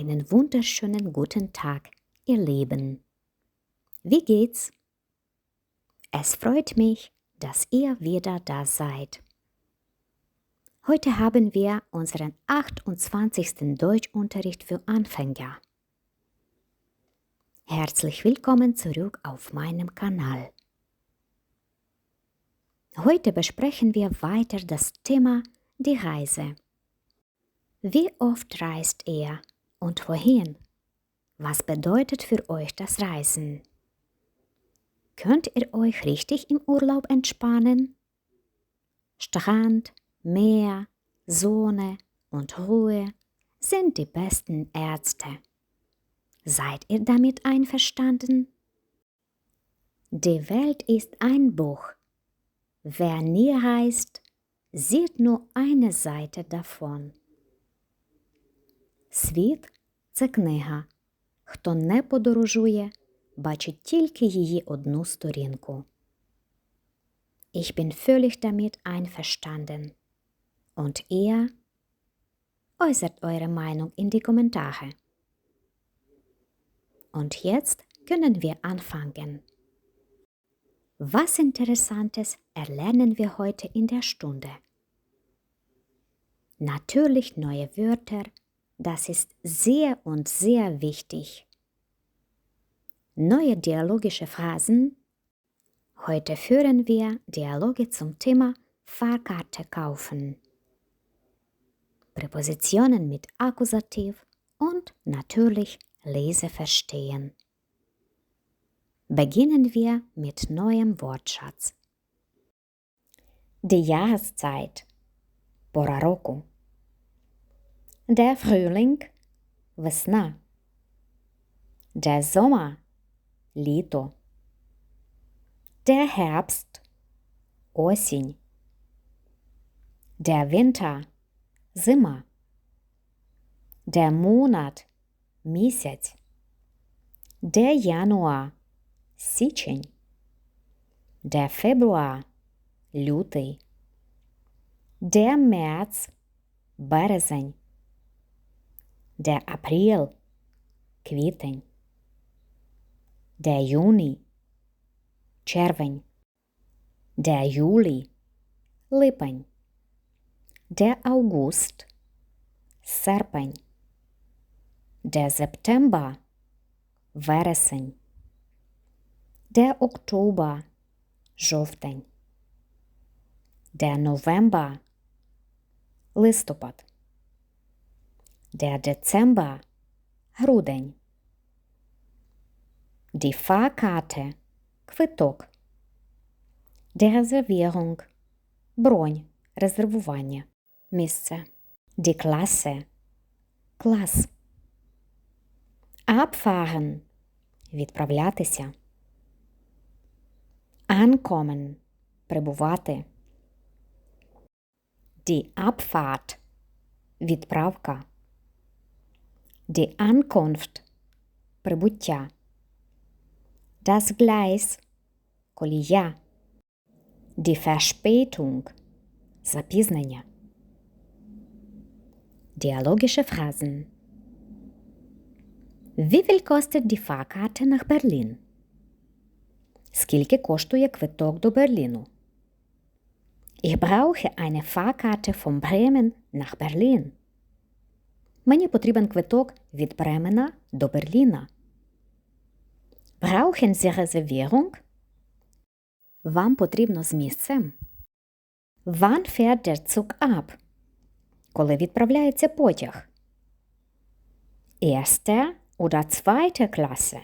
Einen wunderschönen guten Tag, ihr Lieben. Wie geht's? Es freut mich, dass ihr wieder da seid. Heute haben wir unseren 28. Deutschunterricht für Anfänger. Herzlich willkommen zurück auf meinem Kanal. Heute besprechen wir weiter das Thema die Reise. Wie oft reist ihr und wohin? Was bedeutet für euch das Reisen? Könnt ihr euch richtig im Urlaub entspannen? Strand, Meer, Sonne und Ruhe sind die besten Ärzte. Seid ihr damit einverstanden? Die Welt ist ein Buch. Wer nie reist, sieht nur eine Seite davon. Sweet це книга. Хто не подорожує, бачить тільки її одну сторінку. Ich bin völlig damit einverstanden. Und ihr? Äußert eure Meinung in die Kommentare. Und jetzt können wir anfangen. Was Interessantes erlernen wir heute in der Stunde. Natürlich neue Wörter, das ist sehr und sehr wichtig. Neue dialogische Phrasen. Heute führen wir Dialoge zum Thema Fahrkarte kaufen. Präpositionen mit Akkusativ und natürlich Lese verstehen. Beginnen wir mit neuem Wortschatz. Die Jahreszeit. Pora roku. Der Frühling. Весна. Der Sommer. Літо. Der Herbst. Осінь. Der Winter. Зима. Der Monat. Місяць. Der Januar. Січень. Der Februar. Лютий. Der März. Березень. Der April. Квітень. Der Juni. Червень. Der Juli. Липень. Der August. Серпень. Der September. Вересень. Der Oktober. Жовтень. Der November. Листопад. Der Dezember. Грудень. Die Fahrkarte. Квиток. Die Reservierung. Бронь. Резервування. Місце. Die Klasse. Клас. Abfahren. Відправлятися. Ankommen. Прибувати. Die Abfahrt. Відправка. Die Ankunft. Прибуття. Das Gleis. Колія. Die Verspätung. Запізнення. Dialogische Phrasen. Wie viel kostet die Fahrkarte nach Berlin? Скільки коштує квиток до Берліну? Ich brauche eine Fahrkarte von Bremen nach Berlin. Мені потрібен квиток від Бремена до Берліна. Brauchen Sie Reservierung? Вам потрібно з місцем. Wann fährt der Zug ab? Коли відправляється потяг? Erste oder zweite Klasse?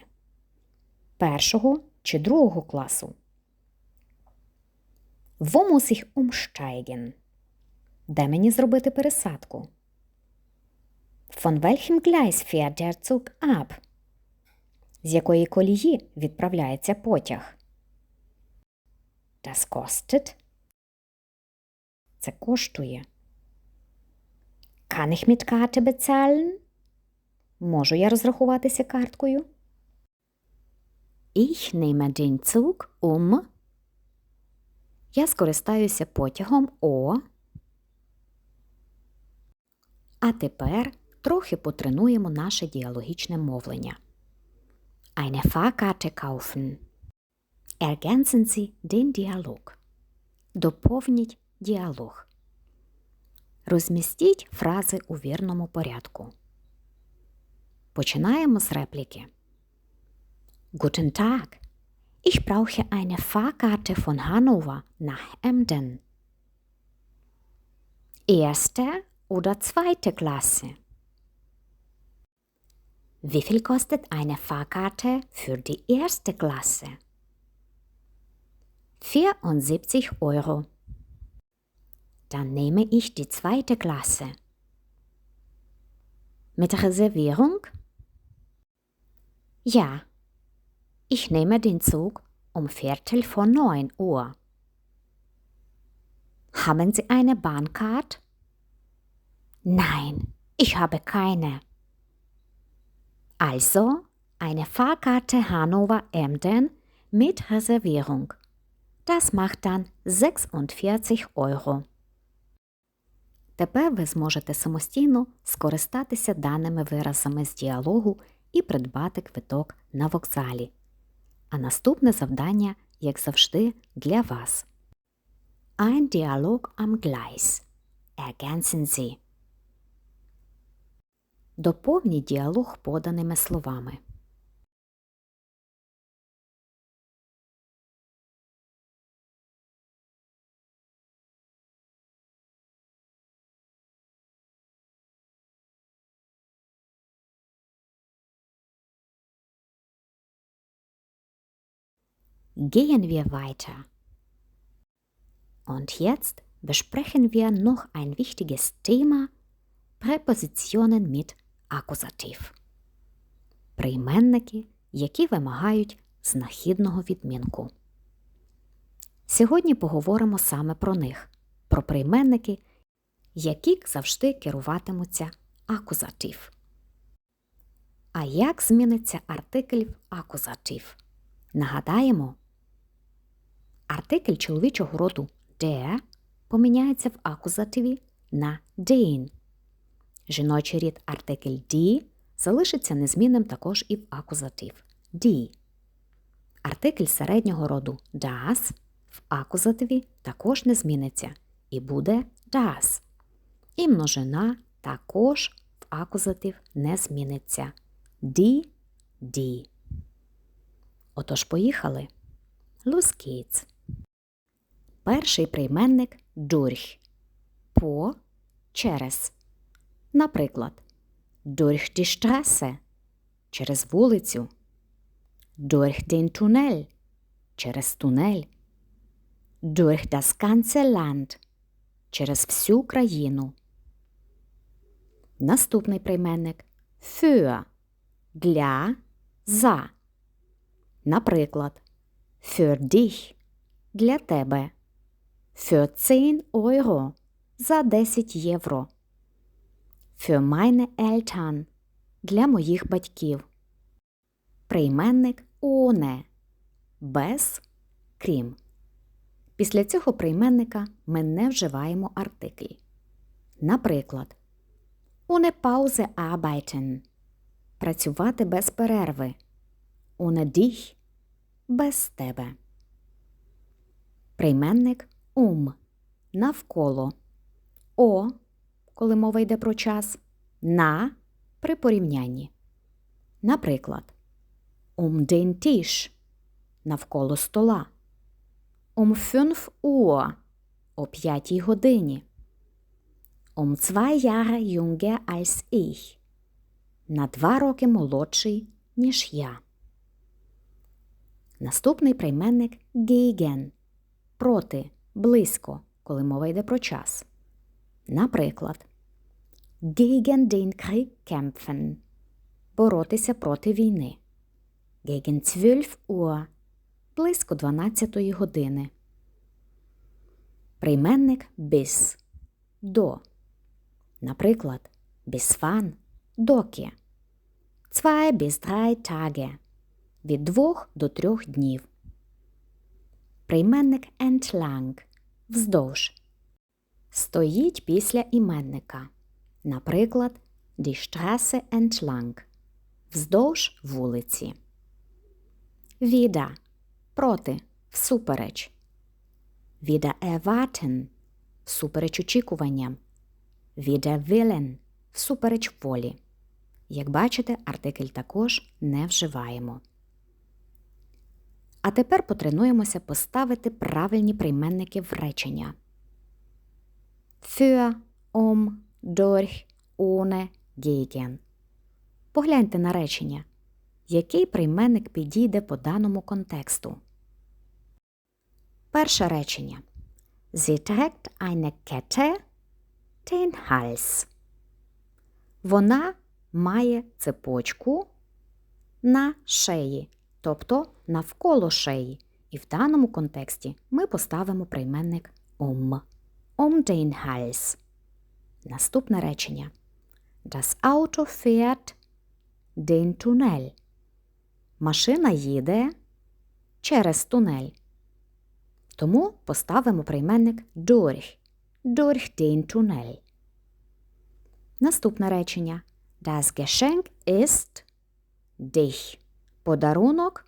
Першого чи другого класу? Wo muss ich umsteigen? Де мені зробити пересадку? Von welchem Gleis fährt der Zug ab? З якої колії відправляється потяг? Das kostet. Це коштує. Kann ich mit Karte bezahlen? Можу я розрахуватися карткою? Ich nehme den Zug um. Я скористаюся потягом О. А тепер трохи потренуємо наше діалогічне мовлення. Eine Fahrkarte kaufen. Ergänzen Sie den Dialog. Доповніть діалог. Розмістіть фрази у вірному порядку. Починаємо з репліки. Guten Tag. Ich brauche eine Fahrkarte von Hannover nach Emden. Erste oder zweite Klasse? Wie viel kostet eine Fahrkarte für die erste Klasse? 74 Euro. Dann nehme ich die zweite Klasse. Mit Reservierung? Ja. Ich nehme den Zug um Viertel vor neun Uhr. Haben Sie eine Bahncard? Nein, ich habe keine. Also eine Fahrkarte Hannover-Emden mit Reservierung. Das macht dann 46 Euro. Тепер ви зможете самостійно скористатися даними виразами з діалогу і придбати квиток на вокзалі. А наступне завдання, як завжди, для вас. Ein Dialog am Gleis. Ergänzen Sie. Доповніть діалог поданими словами. Gehen wir weiter. Und jetzt besprechen wir noch ein wichtiges Thema Präpositionen mit Akkusativ. Прийменники, які вимагають знахідного відмінку. Сьогодні поговоримо саме про них, про прийменники, які завжди керуватимуться акузатив. А як зміниться артикль в акузатив? Нагадаємо, артикль чоловічого роду де поміняється в акузативі на den. Жіночий рід артикль die залишиться незмінним також і в акузатив die. Артикль середнього роду das в акузативі також не зміниться і буде das. І множина також в акузатив не зміниться. Die, die. Отож поїхали. Los geht's. Перший прийменник durch. По через. Наприклад, durch die через вулицю. Durch den через тунель. Durch das ganze Land – через всю країну. Наступний прийменник für – для, за. Наприклад, für dich – для тебе. Für 10 Euro – за 10 євро. Für meine Eltern – для моїх батьків. Прийменник ohne – без, крім. Після цього прийменника ми не вживаємо артикль. Наприклад, ohne Pause arbeiten – працювати без перерви. Ohne dich – без тебе. Прийменник ум навколо. О, коли мова йде про час, на при порівнянні. Наприклад, um den Tisch – навколо стола. Um 5 Uhr – о п'ятій годині. Um zwei Jahre jünger als ich – на два роки молодший, ніж я. Наступний прийменник gegen – проти, близько, коли мова йде про час. Наприклад, gegen den Krieg kämpfen – боротися проти війни. Gegen 12 Uhr – близько 12 години. Прийменник bis – до. Наприклад, bis wann – доки. Zwei bis drei Tage – від двох до трьох днів. Прийменник entlang – вздовж. Стоїть після іменника. Наприклад, die entlang. Вздовж вулиці. Wieder – проти, всупереч. Wieder erwarten – всупереч очікуванням. Wieder willen – всупереч волі. Як бачите, артикль також не вживаємо. А тепер потренуємося поставити правильні прийменники в речення. Für, um, durch, ohne, gegen. Погляньте на речення. Який прийменник підійде по даному контексту? Перше речення. Sie trägt eine Kette, den Hals. Вона має цепочку на шиї, тобто навколо шиї. І в даному контексті ми поставимо прийменник um. Um den Hals. Наступне речення. Das Auto fährt den Tunnel. Машина їде через тунель. Тому поставимо прийменник durch. Durch den Tunnel. Наступне речення. Das Geschenk ist dich. Подарунок,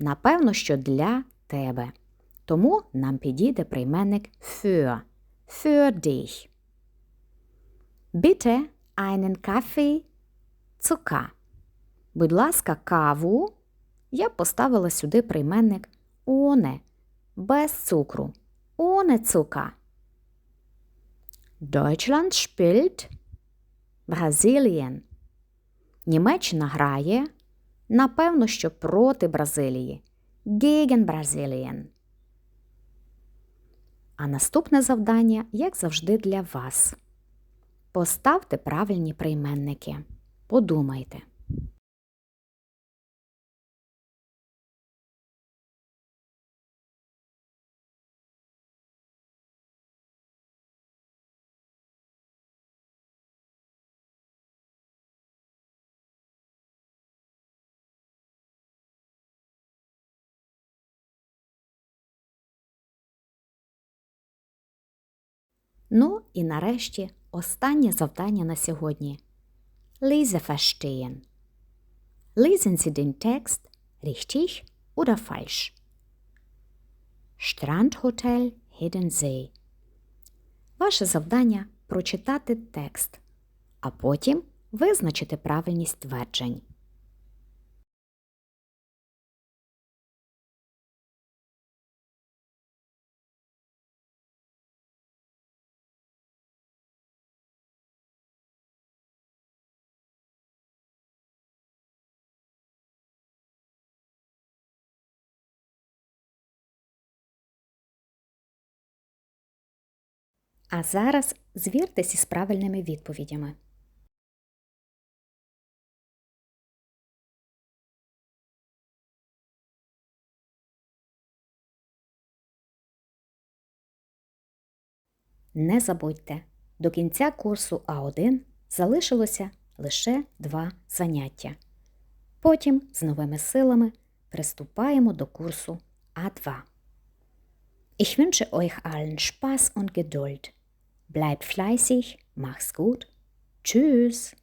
напевно, що для тебе. Тому нам підійде прийменник für. Für dich. Bitte einen Kaffee Zucker. Будь ласка, каву. Я поставила сюди прийменник ohne, без цукру. Ohne Zucker. Deutschland spielt Brasilien. Німеччина грає. Напевно, що проти Бразилії. Gegen Brasilien. А наступне завдання, як завжди, для вас. Поставте правильні прийменники. Подумайте. Ну і нарешті останнє завдання на сьогодні. Lese verstehen. Lesen Sie den Text richtig oder falsch? Strandhotel Hiddensee. Ваше завдання прочитати текст, а потім визначити правильність тверджень. А зараз звіртесь із правильними відповідями. Не забудьте, до кінця курсу А1 залишилося лише два заняття. Потім з новими силами приступаємо до курсу А2. Ich wünsche euch allen Spaß und Geduld. Bleibt fleißig, mach's gut. Tschüss.